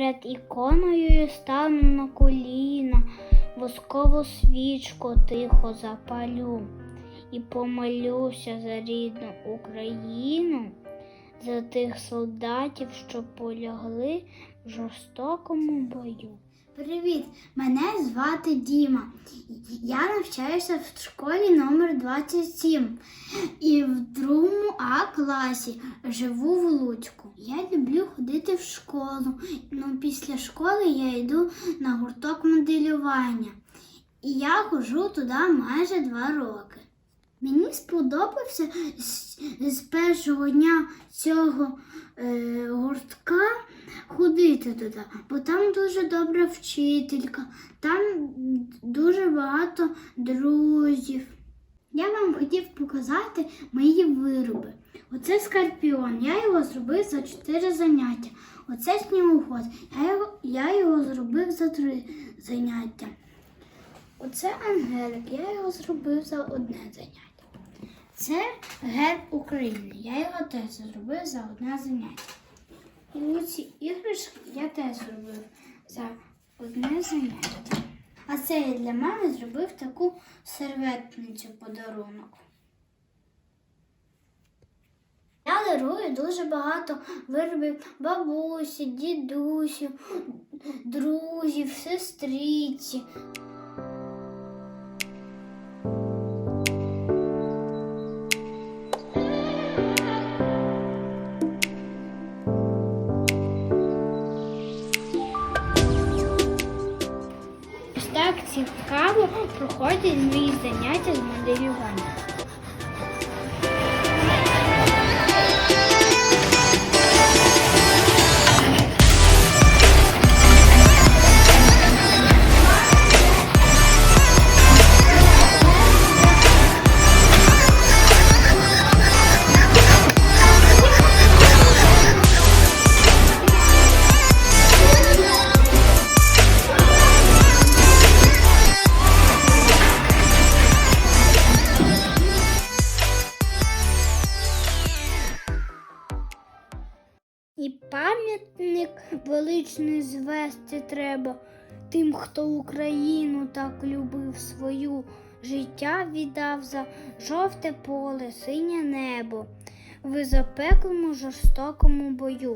Перед іконою стану на коліна, воскову свічку тихо запалю і помолюся за рідну Україну, за тих солдатів, що полягли в жорстокому бою. Привіт, мене звати Діма. Я навчаюся в школі номер 27 і в другому А класі живу в Луцьку. Я люблю ходити в школу. Ну, після школи я йду на гурток моделювання. І я ходжу туди майже два роки. Мені сподобався з, першого дня цього е, гуртка ходити туди, бо там дуже добра вчителька, там дуже багато друзів. Я вам хотів показати мої вироби. Оце скорпіон, я його зробив за 4 заняття. Оце снігоход, я його, я його зробив за 3 заняття. Оце ангелик, я його зробив за одне заняття. Це герб України, я його теж зробив за одне заняття. І оці іграшки я теж зробив за одне заняття. А це я для мами зробив таку серветницю подарунок. Я дарую дуже багато виробів бабусі, дідусів, друзів, сестриці. Цікаво проходять мої заняття з моделювання. І пам'ятник величний звести треба тим, хто Україну так любив свою, життя віддав за жовте поле, синє небо в запеклому жорстокому бою.